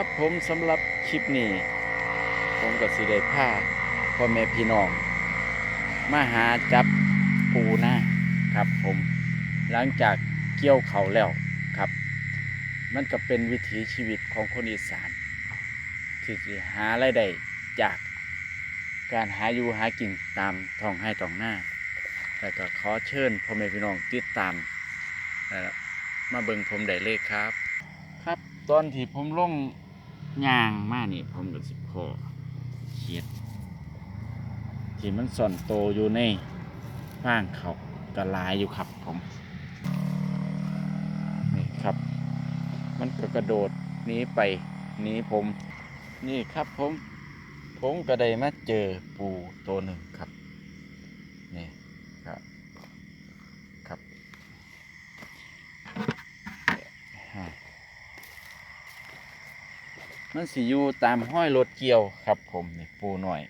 ครับผมสำหรับคลิปนี้ ผมกับสิได้ผ้าพ่อแม่พี่น้องมาหาจับปูนาครับผม หลังจากเกี่ยวเขาแล้วครับ มันก็เป็นวิถีชีวิตของคนอีสานที่สิหารายได้จากการหาอยู่หากินตามท้องให้ท้องหน้าแล้วก็ขอเชิญพ่อแม่พี่น้องติดตามมาเบิ่งผมได้เลยครับ ครับตอนที่ผมลง ย่างมานี่ผมก็สิพอเขียดที่มันซ่อนโตอยู่ในฟางเขากระลายอยู่ครับผม นี่ครับ มันก็กระโดดหนีไปหนีผม นี่ครับผม ผมก็ได้มาเจอปูตัวหนึ่งครับ นี่ครับ ครับฮะ มันสิอยู่ตามห้อยรถเกี่ยวครับผมนี่ปูหน่อย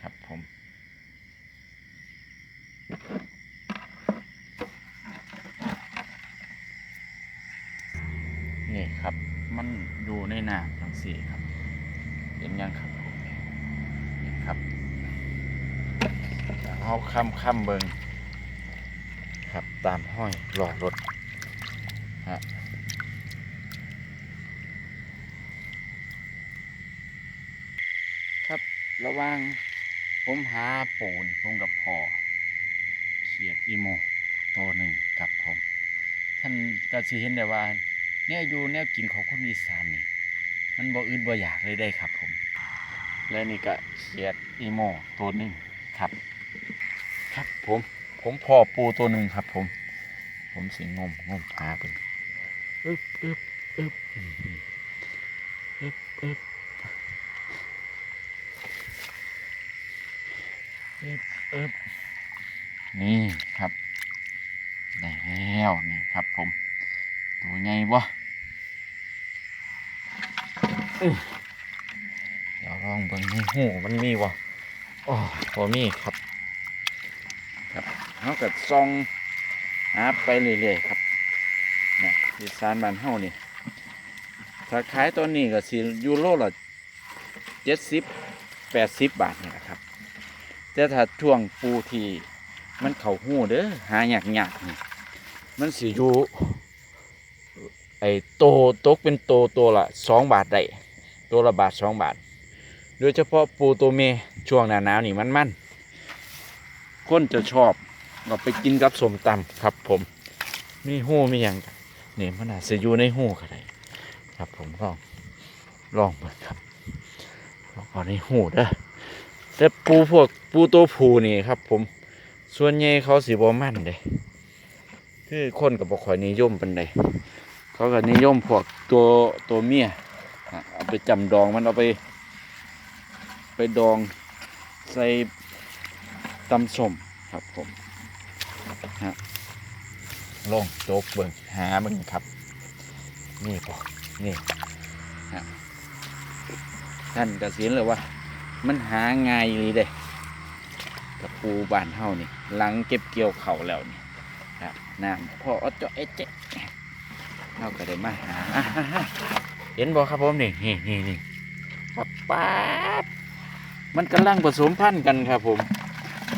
ครับผม นี่ครับ มันอยู่ในน้ำทั้งสี่ครับ เห็นยังครับผมนี่ครับเอาคำคำเบิงครับตามห้อยรอรถฮะค ระหว่างผมหาปูนผมกับพอเขียดอีโมตัวหนึ่งครับผม ท่านก็สิเห็นได้ว่าเนี่ยอยู่แนวกินของคนอีสานนี่ มันบ่อื่นบ่อยากเลยได้ครับผม และนี่ก็เขียดอีโมตัวหนึ่งครับ ครับผม ผมพอปูตัวหนึ่งครับ ผม ผมสิงมงมหาไปอึบอึบอึบอื้อหืออึบอึบอึบอึบ นี่ครับ ได้แล้วนี่ครับผม ตัวใหญ่บ่เดี๋ยวลองเบิ่งในหูมันมีบ่โอ้บ่มีครับ ครับเขาก็ซองหาไปเรื่อยๆครับเนี่ยที่ซานบ้านเฮานี่ถ้าขายตอนนี้ก็สิยูโรละเจ็ดสิบแปดสิบบาทนี่แหละครับ แต่ถ้าช่วงปูที่มันเข่าหูเด้อหายากๆนี่มันสิอยู่ไอ้โตตกเป็นโตตัวละสองบาทได้ตัวละบาทสองบาท โดยเฉพาะปูตัวเมช่วงหน้าหนาวนี่มันมันคนจะชอบเราไปกินกับสมตำครับผมมีหูมีอย่างนี่มันอาจจะอยู่ในหูก็ได้ครับผมลองลองเปิดครับลองเอาในหูเด้อ แต่ปูพวกปูตัวผูนี่ครับ ผมส่วนใหญ่เขาสีบมันเด้คือคนกับบ่ค่อยนิยมเปานใดเขาก็นิยมพวกตัวตัวเมียเอาไปจำดองมันเอาไป ไปดองใส่ตำส้มครับผมฮะลงโจกเบิ่งหาเบิ่งครับ นี่ปอนี่ฮะท่านกระสินเลยว่า มันหาง่ายเลยเด้กับปูบ้านเฮานี่หลังเก็บเกี่ยวเขาแล้วนี่ครับน้ำพออดเจาะเอเจ๊เราก็ได้มาหาอ่าฮะฮะเห็นบ่ครับผมนี่นี่นี่นี่ครับป๊าดมันกำลังผสมพันธุ์กันครับผม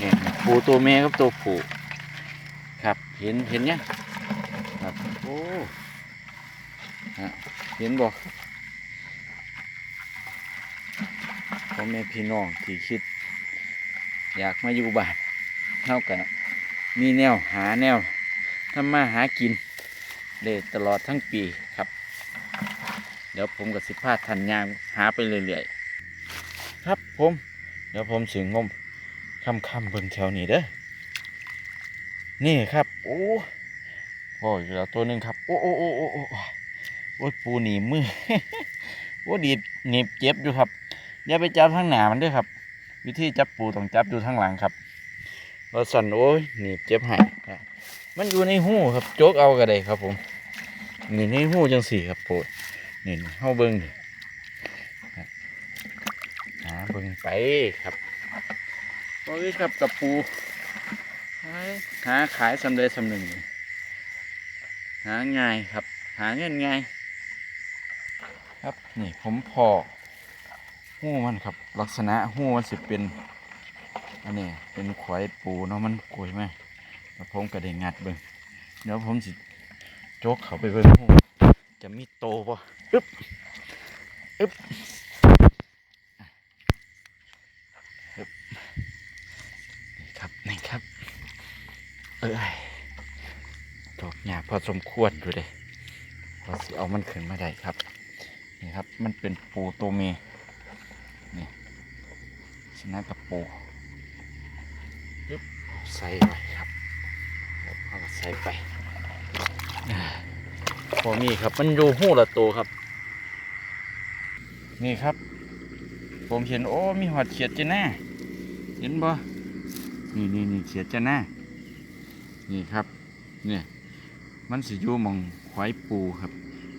นี่ปูตัวเมียกับตัวผู้ครับเห็นเห็นยังครับโอ้ฮะเห็นบ่พ่ อแม่พี่น้องที่คิด อยากมาอยู่บ้านเท่ากันมีแนวหาแนวทำมาหากินได้ตลอดทั้งปีครับ เดี๋ยวผมกับสิพาทันยางหาไปเรื่อยๆครับผม เดี๋ยวผมสิงมคำคำๆเบิ่งแถวนี้เด้อนี่ครับโอ้โอ้ยเหลือตัวหนึ่งครับ โอ้โอ้โอ้โอ้โอ้ปูหนีมือโอ้ดีดหนีบเจ็บอยู่ครับ อย่าไปจับทางหนามันด้วยครับ วิธีจับปูต้องจับอยู่ทางหลังครับเราสั่นโอ้ยหนีบเจ็บหายมันอยู่ในหูครับโจกเอาก็ไดครับ ผมนี่ในหูจังสี่ครับโปรดนี่เข้าเบิ้งนี่หาเบิ้งไปครับโอ้ยครับกับปูหาขายสำเร็จสำหนึ่งหาง่ายครับ หาเงินง่าย ครับนี่ผมพอ หู้มันครับ ลักษณะหู้มันสิเป็นอันนี้เป็นขวายปูเนาะมันกลวยไหมแล้วผมก็ได้งัดเบิ่งเดี๋ยวผมสิโจกเขาไปเบิ่งหู้จะมีโตป่ะอึ๊บอึ๊บอึ๊บนี่ครับนี่ครับ เอ้ยโจกหยาพอสมควรดูเลยพอสิเอามันขึ้นมาได้ครับ นี่ครับมันเป็นปูตัวเมีย นะกับปูใส่ไว้ครับแล้วเอาใส่ไปอ่าพอมีครับมันอยู่หูละตัวครับ นี่ครับ ผมเห็นโอ้มีหอดเขียดจะแน่เห็นบ่นี่นี่นี่เขียดจะแน่นี่ครับเนี่ยมันสิอยู่หมองควายปูครับ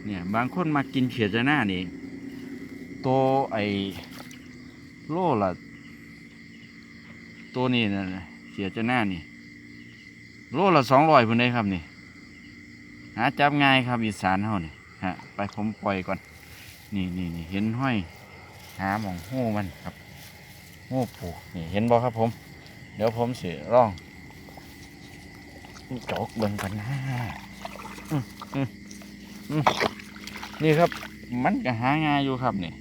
เนี่ยบางคนมากินเขียดจะหน้านี่โตวไอโลละ ตัวนี้นะเขียจะหน้านี่ โลละสองร้อยพุ่นได้ครับนี่ หาจับง่ายครับอีสานเฮานี่ฮะไปผมปล่อยก่อน นี่นี่นี่เห็นห้อยหาหมองหูมันครับหูปูนี่เห็นบ่ครับผม เดี๋ยวผมสิร่องจกเบิ่งกันนะนี่ครับ มันก็หาง่ายอยู่ครับนี่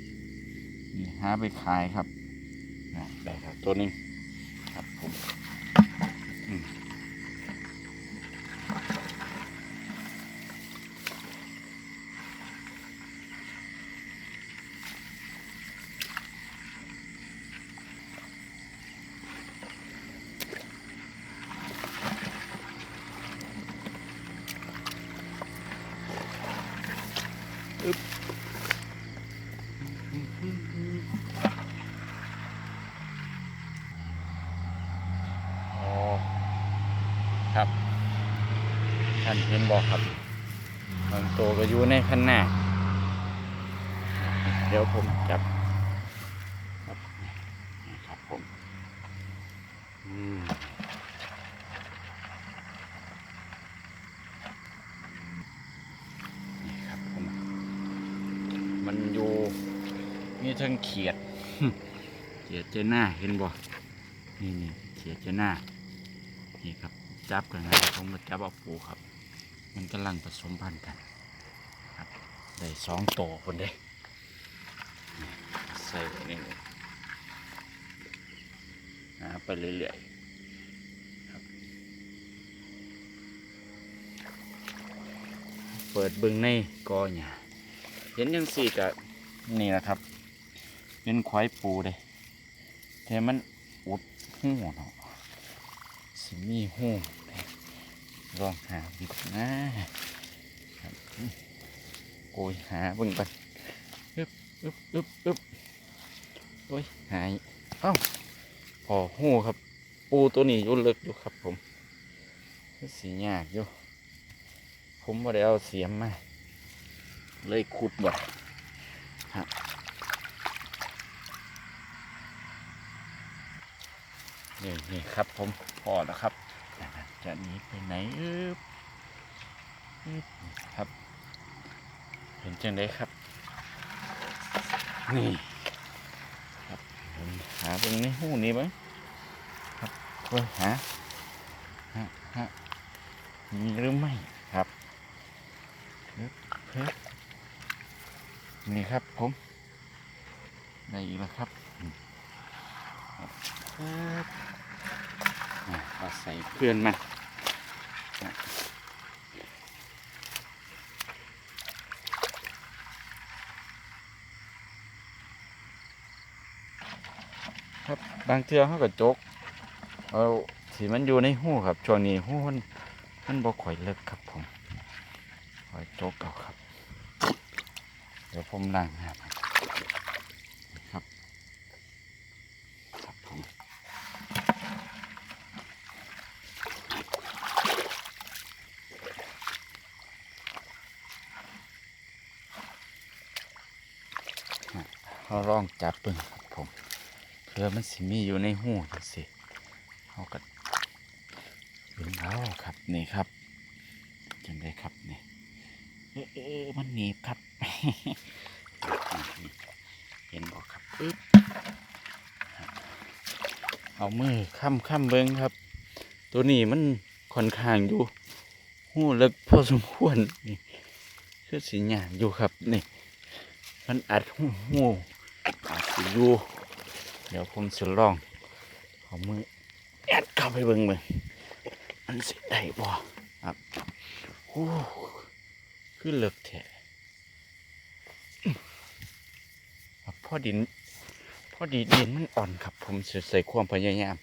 นี่หาไปขายครับได้ครับตัวนึงานเห็นบอกครับบางตัวก็อยู่ในข้างหน้าเดี๋ยวผมจับครับนี่ครับผมอืมนี่ครับผม มันอยู่มีทั้งเขียด เขียดเจาหน้าเห็นบ่นี่นี่เขียดเจาหน้านี่ครับจับกันนะผมก็จับเอาปูครับ กำลังผสมพันธุ์กันครับได้สองโตวคนเด้ใส่ไว้นี่เลยหาไปเรื่อยๆครับ เปิดบึงในกอหญ้าเห็นยังสี่กะนี่นะครับ เป็นควายปูเลยแต่มันอุดหูเนาะสิมีหูล องหาวิดนะครับโกยหาเบิ่งกันอึบอึบอึบอึบโอ้ยหายอ้าพอหูครับ ปูตัวนี้ยุ่เลิกอยู่ครับผมสียากอยู่ ผมไม่ได้เอาเสียมมา เลยขุดบ่ฮะนี่นี่ครับผมพอแล้วครับ จะหนีไปไหนอึบอึบครับ เห็นจังไดครับ นี่ ครับหาตรงนี้หู้นี้บ้างครับเพื่อหาฮะฮะมีหรือไม่ครับอึ๊บเพิ่นี่ครับผมได้อีกแล้วครับ อืมาใส่เพื่อนมันอะครับบางเทือเขาก็จกเอาสีมันอยู่ในหูครับช่วงนี้หูมันมันบ่ค่อยเลิกครับผมค่อยจกเอาครับ เดี๋ยวผมล้างน้ำครับ เขาลองจับเบิ่งครับผมเพื่อมันสิมีอยู่ในหูจังสิเขาก็เบิ่งเอาครับนี่ครับจัได้ครับนี่เออมันหนีบครับ เห็นบอกครับเอามือค้ำค้ำเบิ้งครับ ตัวนี้มันค่อนข้างอยู่หูเล็กพอสมควรนี่คือสีหยาอยู่ครับนี่ มันอัดหูหูอาจสิอยู่เดี๋ยวผมจะลองเอามือแอดเข้าไปเบิ้งเบิ้งมันสิได้บ่ครับโอ้คือเลิกแท้ครับพ่อดินพ่อดีดินมันอ่อนครับ ผมจะใส่ความพยายาม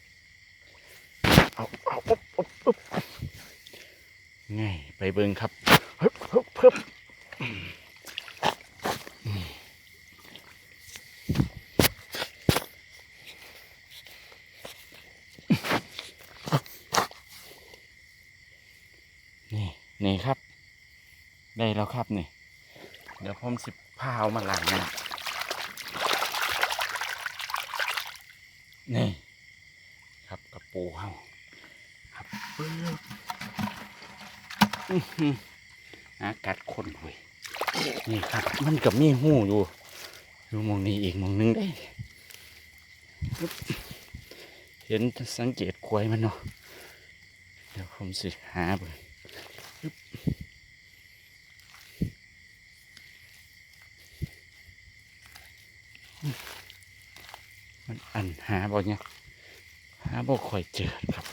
เอาเอาอุ๊บอุ๊บอุ๊บง่ายไปเบิ่งครับเฮึบฮึบฮึบ นี่นี่ครับ ได้แล้วครับนี่ เดี๋ยวผมสิพาเอามาล้างน้ำนี่ ครับกระปูเฮาครับปึ๊บอื้ออากาศคนเว้ยนี่ครับ มันกับมีหูอยู่อยู่มองนี้อีกมองหนึงได้ เห็นสังเกตควายมันเนาะเดี๋ยวผมสิหาเบิ่งปึ๊บมันอัน หาบ่เนี่ยหาบ่ค่อยเจอครับ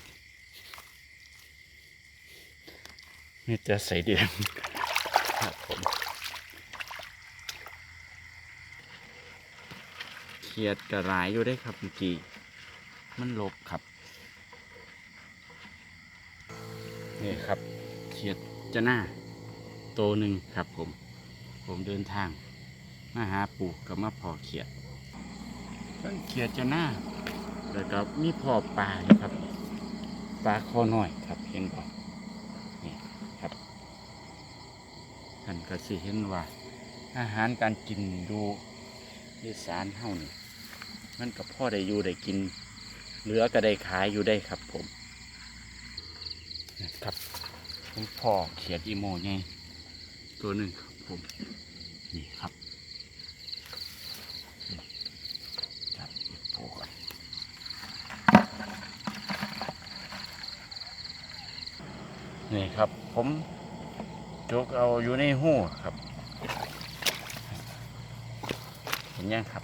มีแต่ใส่เดือนครับผมเขียดกระไรอยู่ได้ครับเมื่อกี้มันลบครับ นี่ครับเขียดจะหน้าโตวหนึ่งครับผม ผมเดินทาง มาหาปู่กับมาพอเขียด เขียดจะหน้าแล้วก็มีพ่อปลาอยู่ครับปลาคอน้อยครับ เห็นบ่นี่ครับท่านก็สิเห็นว่า อาหารการกินดูอีสานเฮานี่มันกับพ่อได้อยู่ได้กิน เหลือก็ได้ขายอยู่ได้ครับผมนะครับผมพ่อเขียดอีโมไงตัวหนึ่งครับผมนี่ครับนี่จับอีโปก่อน นี่ครับ ผมจกเอาอยู่ในหู้ครับเห็นยังครับ